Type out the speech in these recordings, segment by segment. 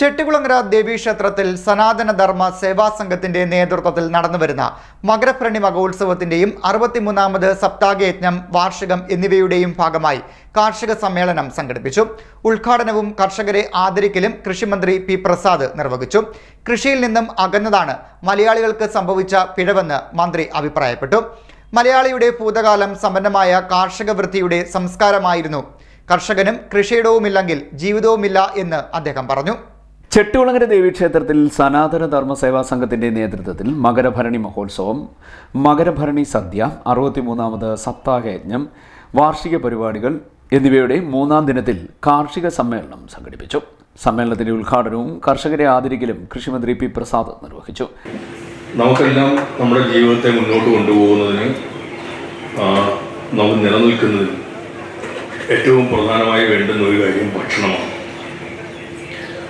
ചെട്ടികുളങ്ങര ദേവീക്ഷേത്രത്തിൽ സനാതന ധർമ്മ സേവാ സംഘത്തിന്റെ നേതൃത്വത്തിൽ നടന്നുവരുന്ന മകരഭരണി മകോത്സവത്തിന്റെയും അറുപത്തിമൂന്നാമത് സപ്താഹയജ്ഞം വാർഷികം എന്നിവയുടെയും ഭാഗമായി കാർഷിക സമ്മേളനം സംഘടിപ്പിച്ചു. ഉദ്ഘാടനവും കർഷകരെ ആദരിക്കലും കൃഷിമന്ത്രി പി പ്രസാദ് നിർവഹിച്ചു. കൃഷിയിൽ നിന്നും അകന്നതാണ് മലയാളികൾക്ക് സംഭവിച്ച പിഴവെന്ന് മന്ത്രി അഭിപ്രായപ്പെട്ടു. മലയാളിയുടെ ഭൂതകാലം സമ്പന്നമായ കാർഷിക വൃത്തിയുടെ സംസ്കാരമായിരുന്നു. കർഷകനും കൃഷിയിടവുമില്ലെങ്കിൽ ജീവിതവുമില്ല എന്ന് അദ്ദേഹം പറഞ്ഞു. ചെട്ടികുളങ്ങര ദേവീക്ഷേത്രത്തിൽ സനാതന ധർമ്മ സേവാ സംഘത്തിന്റെ നേതൃത്വത്തിൽ മകരഭരണി മഹോത്സവം മകരഭരണി സദ്യ അറുപത്തിമൂന്നാമത് സപ്താഹയജ്ഞം വാർഷിക പരിപാടികൾ എന്നിവയുടെ മൂന്നാം ദിനത്തിൽ കാർഷിക സമ്മേളനം സംഘടിപ്പിച്ചു. സമ്മേളനത്തിന്റെ ഉദ്ഘാടനവും കർഷകരെ ആദരിക്കലും കൃഷിമന്ത്രി പി പ്രസാദ് നിർവഹിച്ചു. നമുക്കെല്ലാം നമ്മുടെ ജീവിതത്തെ മുന്നോട്ട് കൊണ്ടുപോകുന്നതിന് നമുക്ക് നിലനിൽക്കുന്നതിന് ഏറ്റവും പ്രധാനമായി വേണ്ടുന്ന ഒരു കാര്യം ഭക്ഷണമാണ്.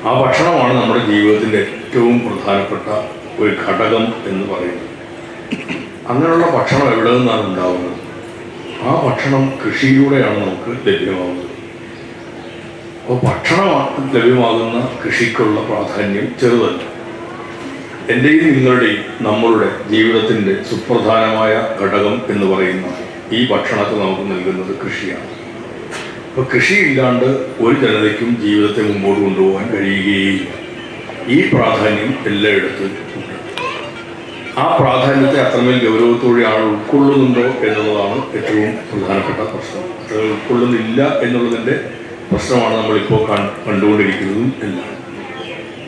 ആ ഭക്ഷണമാണ് നമ്മുടെ ജീവിതത്തിന്റെ ഏറ്റവും പ്രധാനപ്പെട്ട ഒരു ഘടകം എന്ന് പറയുന്നത്. അങ്ങനെയുള്ള ഭക്ഷണം എവിടെ നിന്നാണ് ഉണ്ടാവുന്നത്? ആ ഭക്ഷണം കൃഷിയിലൂടെയാണ് നമുക്ക് ലഭ്യമാവുന്നത്. അപ്പോൾ ഭക്ഷണം ലഭ്യമാകുന്ന കൃഷിക്കുള്ള പ്രാധാന്യം ചെറുതല്ല. എന്റെയും നിങ്ങളുടെയും നമ്മളുടെ ജീവിതത്തിന്റെ സുപ്രധാനമായ ഘടകം എന്ന് പറയുന്ന ഈ ഭക്ഷണത്തെ നമുക്ക് നൽകുന്നത് കൃഷിയാണ്. അപ്പോൾ കൃഷിയില്ലാണ്ട് ഒരു ജനതയ്ക്കും ജീവിതത്തെ മുമ്പോട്ട് കൊണ്ടുപോകാൻ കഴിയുകയില്ല. ഈ പ്രാധാന്യം എല്ലായിടത്തും ആ പ്രാധാന്യത്തെ അത്രമേൽ ഗൗരവത്തോടെയാണ് ഉൾക്കൊള്ളുന്നുണ്ടോ എന്നുള്ളതാണ് ഏറ്റവും പ്രധാനപ്പെട്ട പ്രശ്നം. ഉൾക്കൊള്ളുന്നില്ല എന്നുള്ളതിന്റെ പ്രശ്നമാണ് നമ്മളിപ്പോൾ കണ്ടുകൊണ്ടിരിക്കുന്നതും എല്ലാം.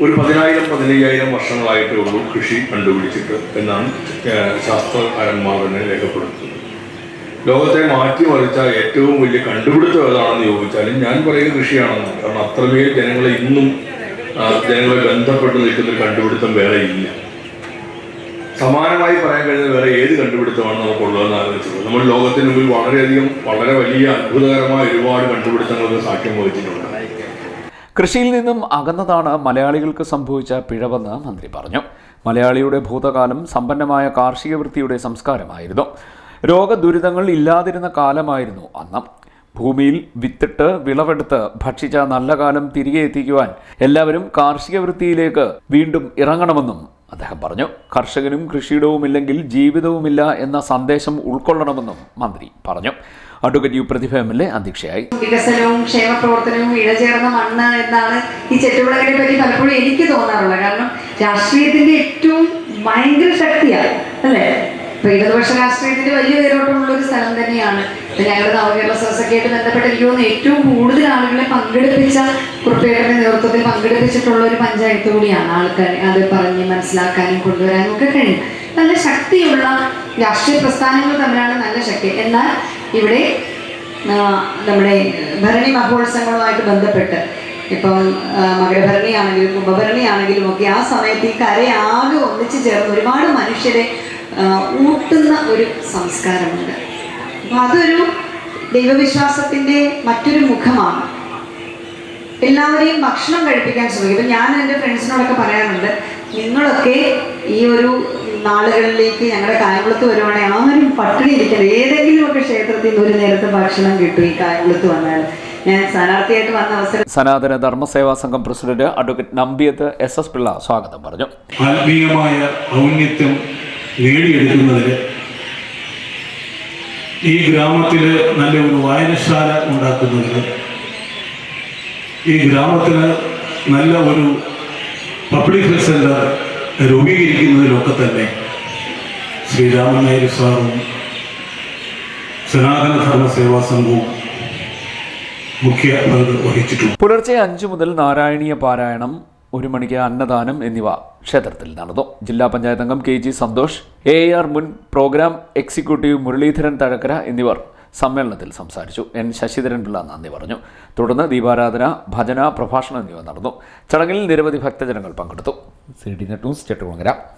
ഒരു പതിനായിരം പതിനയ്യായിരം വർഷങ്ങളായിട്ടേ ഉള്ളൂ കൃഷി കണ്ടുപിടിച്ചിട്ട് എന്നാണ് ശാസ്ത്രകാരന്മാർ തന്നെ രേഖപ്പെടുത്തുന്നത്. ലോകത്തെ മാറ്റിമറിച്ച ഏറ്റവും വലിയ കണ്ടുപിടുത്തം ഏതാണെന്ന് ചോദിച്ചാലും ഞാൻ പറയുന്ന കൃഷിയാണെന്ന് കാരണം അത്രമേൽ ജനങ്ങളെ ഇന്നും ജനങ്ങളെ ബന്ധപ്പെട്ട് നിൽക്കുന്ന ഒരു കണ്ടുപിടുത്തം വേറെ ഇല്ല. സമാനമായി പറയാൻ കഴിയുന്ന വേറെ ഏത് കണ്ടുപിടുത്തമാണ് നമുക്കുള്ളതെന്ന് ആലോചിച്ചത് നമ്മൾ ലോകത്തിന് മുമ്പിൽ വളരെയധികം വളരെ വലിയ അത്ഭുതകരമായ ഒരുപാട് കണ്ടുപിടുത്തങ്ങൾക്ക് സാക്ഷ്യം വഹിച്ചിട്ടുണ്ട്. കൃഷിയിൽ നിന്നും അകന്നതാണ് മലയാളികൾക്ക് സംഭവിച്ച പിഴവെന്ന് മന്ത്രി പറഞ്ഞു. മലയാളിയുടെ ഭൂതകാലം സമ്പന്നമായ കാർഷിക വൃത്തിയുടെ സംസ്കാരമായിരുന്നു. രോഗദുരിതങ്ങൾ ഇല്ലാതിരുന്ന കാലമായിരുന്നു അന്ന്. ഭൂമിയിൽ വിത്തിട്ട് വിളവെടുത്ത് ഭക്ഷിച്ച നല്ല കാലം തിരികെ എത്തിക്കുവാൻ എല്ലാവരും കാർഷിക വൃത്തിയിലേക്ക് വീണ്ടും ഇറങ്ങണമെന്നും അദ്ദേഹം പറഞ്ഞു. കർഷകനും കൃഷിയിടവുമില്ലെങ്കിൽ ജീവിതവുമില്ല എന്ന സന്ദേശം ഉൾക്കൊള്ളണമെന്നും മന്ത്രി പറഞ്ഞു. Advocate U Prathibha M L A അധ്യക്ഷയായി. വികസനവും ക്ഷേമപ്രവർത്തനവും ഇഴചേർന്ന മണ്ണ് എന്നാണ് ഈ ചെറ്റുവിളകളെ പറ്റി പലപ്പോഴും എനിക്ക് തോന്നാറുള്ളത്. കാരണം രാഷ്ട്രീയത്തിന്റെ ഏറ്റവും ഭയങ്കര ശക്തിയാണ് അല്ലേ? ഇപ്പൊ ഇടതുപക്ഷ രാഷ്ട്രീയത്തിന്റെ വലിയ വേരോട്ടമുള്ള ഒരു സ്ഥലം തന്നെയാണ്. ഞങ്ങളുടെ നവകേരള സദസ്സൊക്കെയായിട്ട് ബന്ധപ്പെട്ട് എനിക്ക് തോന്നുന്നു ഏറ്റവും കൂടുതൽ ആളുകളെ പങ്കെടുപ്പിച്ച കുറുപ്പേട്ടന്റെ നേതൃത്വത്തിൽ പങ്കെടുപ്പിച്ചിട്ടുള്ള ഒരു പഞ്ചായത്ത് കൂടിയാണ് ആൾക്കാർ അത് പറഞ്ഞ് മനസ്സിലാക്കാനും കൊണ്ടുവരാനും ഒക്കെ കഴിയും. നല്ല ശക്തിയുള്ള രാഷ്ട്രീയ പ്രസ്ഥാനങ്ങൾ തമ്മിലാണ് നല്ല ശക്തി. എന്നാൽ ഇവിടെ നമ്മുടെ ഭരണി മഹോത്സവങ്ങളുമായിട്ട് ബന്ധപ്പെട്ട് ഇപ്പം മകരഭരണിയാണെങ്കിലും കുംഭഭരണിയാണെങ്കിലും ഒക്കെ ആ സമയത്ത് ഈ കരയാകെ ഒന്നിച്ചു ചേർന്ന് ഒരുപാട് മനുഷ്യരെ ഊട്ടുന്ന ഒരു സംസ്കാരമുണ്ട്. അപ്പം അതൊരു ദൈവവിശ്വാസത്തിന്റെ മറ്റൊരു മുഖമാണ്. എല്ലാവരെയും ഭക്ഷണം കഴിപ്പിക്കാൻ ശ്രമിക്കും. ഇപ്പം ഞാൻ എന്റെ ഫ്രണ്ട്സിനോടൊക്കെ പറയാറുണ്ട് നിങ്ങളൊക്കെ ഈ ഒരു നാളുകളിലേക്ക് ഞങ്ങളുടെ കായംകുളത്ത് വരുവാണെങ്കിൽ ആരും പട്ടിണി ഇരിക്കണം ഏതെങ്കിലുമൊക്കെ ക്ഷേത്രത്തിൽ നിന്ന് ഒരു നേരത്തെ ഭക്ഷണം കിട്ടും ഈ കായംകുളത്ത് വന്നാൽ. ഞാൻ സ്ഥാനാർത്ഥിയായിട്ട് വന്ന അവസരം Sanathana Dharmaseva Sangham president advocate Nambiyath S S Pillai സ്വാഗതം പറഞ്ഞു. ആത്മീയമായ ഔന്നത്യം നേടിയെടുക്കുന്നതിന് ഈ ഗ്രാമത്തിൽ നല്ല ഒരു വായനശാല ഉണ്ടാക്കുന്നതിന് ഈ ഗ്രാമത്തിന് നല്ല ഒരു പബ്ലിക് ഹെൽത്ത് സെന്റർ രൂപീകരിക്കുന്നതിലൊക്കെ തന്നെ ശ്രീരാമൻ നായർ സാറും സനാതന ധർമ്മ സേവാ സംഘവും മുഖ്യ പങ്ക് വഹിച്ചിട്ടുണ്ട്. പുലർച്ചെ അഞ്ചു മുതൽ നാരായണീയ പാരായണം ഒരു മണിക്ക് അന്നദാനം എന്നിവ ക്ഷേത്രത്തിൽ നടന്നു. ജില്ലാ പഞ്ചായത്ത് അംഗം K G Santhosh A R മുൻ പ്രോഗ്രാം എക്സിക്യൂട്ടീവ് മുരളീധരൻ തഴക്കര എന്നിവർ സമ്മേളനത്തിൽ സംസാരിച്ചു. എൻ ശശിധരൻ പിള്ള നന്ദി പറഞ്ഞു. തുടർന്ന് ദീപാരാധന ഭജന പ്രഭാഷണം എന്നിവ നടന്നു. ചടങ്ങിൽ നിരവധി ഭക്തജനങ്ങൾ പങ്കെടുത്തു. C D news Chettikulangara